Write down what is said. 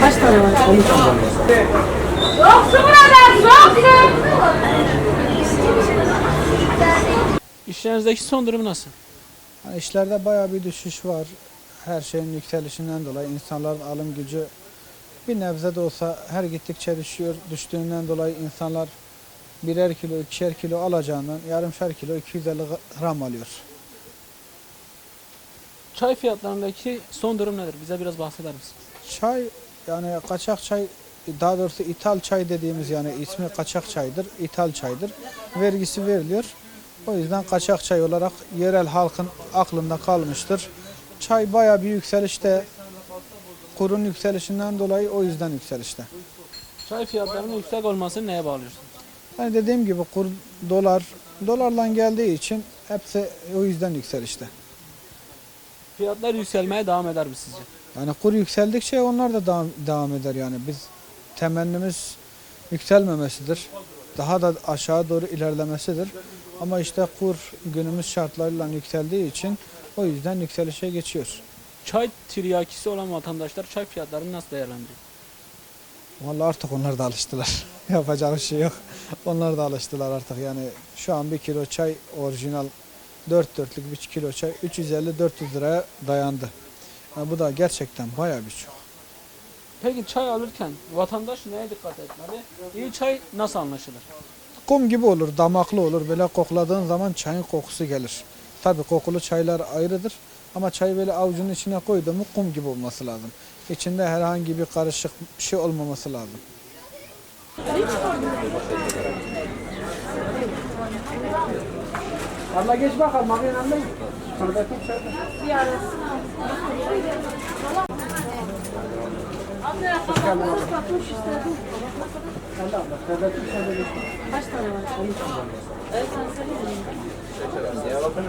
Kaç tane var? Yoksa burada yoksa. İşlerinizdeki son durum nasıl? Yani işlerde bayağı bir düşüş var. Her şeyin yükselişinden dolayı insanların alım gücü bir nebze de olsa her gittikçe düşüyor. Düştüğünden dolayı insanlar birer kilo, ikişer kilo alacağından yarımşar kilo 250 gram alıyor. Çay fiyatlarındaki son durum nedir? Bize biraz bahseder misin? Çay yani kaçak çay daha doğrusu ithal çay dediğimiz yani ismi kaçak çaydır, ithal çaydır. Vergisi veriliyor. O yüzden kaçak çay olarak yerel halkın aklında kalmıştır. Çay bayağı bir yükselişte. Kurun yükselişinden dolayı o yüzden yükselişte. Çay fiyatlarının yüksek olmasını neye bağlıyorsun? Yani dediğim gibi kur dolar dolarla geldiği için hepsi o yüzden yükselişte. Fiyatlar yükselmeye devam eder mi sizce? Yani kur yükseldikçe onlar da devam, devam eder yani. Biz temennimiz yükselmemesidir. Daha da aşağı doğru ilerlemesidir. Ama işte kur günümüz şartlarıyla yükseldiği için o yüzden yükselişe geçiyor. Çay tiryakisi olan vatandaşlar çay fiyatlarını nasıl değerlendiriyor? Vallahi artık onlar da alıştılar. Yapacak bir şey yok. Onlar da alıştılar artık yani. Şu an bir kilo çay orijinal 4 dörtlük bir kilo çay 350-400 liraya dayandı. Yani bu da gerçekten bayağı bir çok. Peki çay alırken vatandaş neye dikkat etmeli? İyi çay nasıl anlaşılır? Kum gibi olur, damaklı olur. Böyle kokladığın zaman çayın kokusu gelir. Tabii kokulu çaylar ayrıdır. Ama çayı böyle avucunun içine koyduğun mu kum gibi olması lazım. İçinde herhangi bir karışık bir şey olmaması lazım. Abla geç bakalım abi yanında mı? Kaç tane var?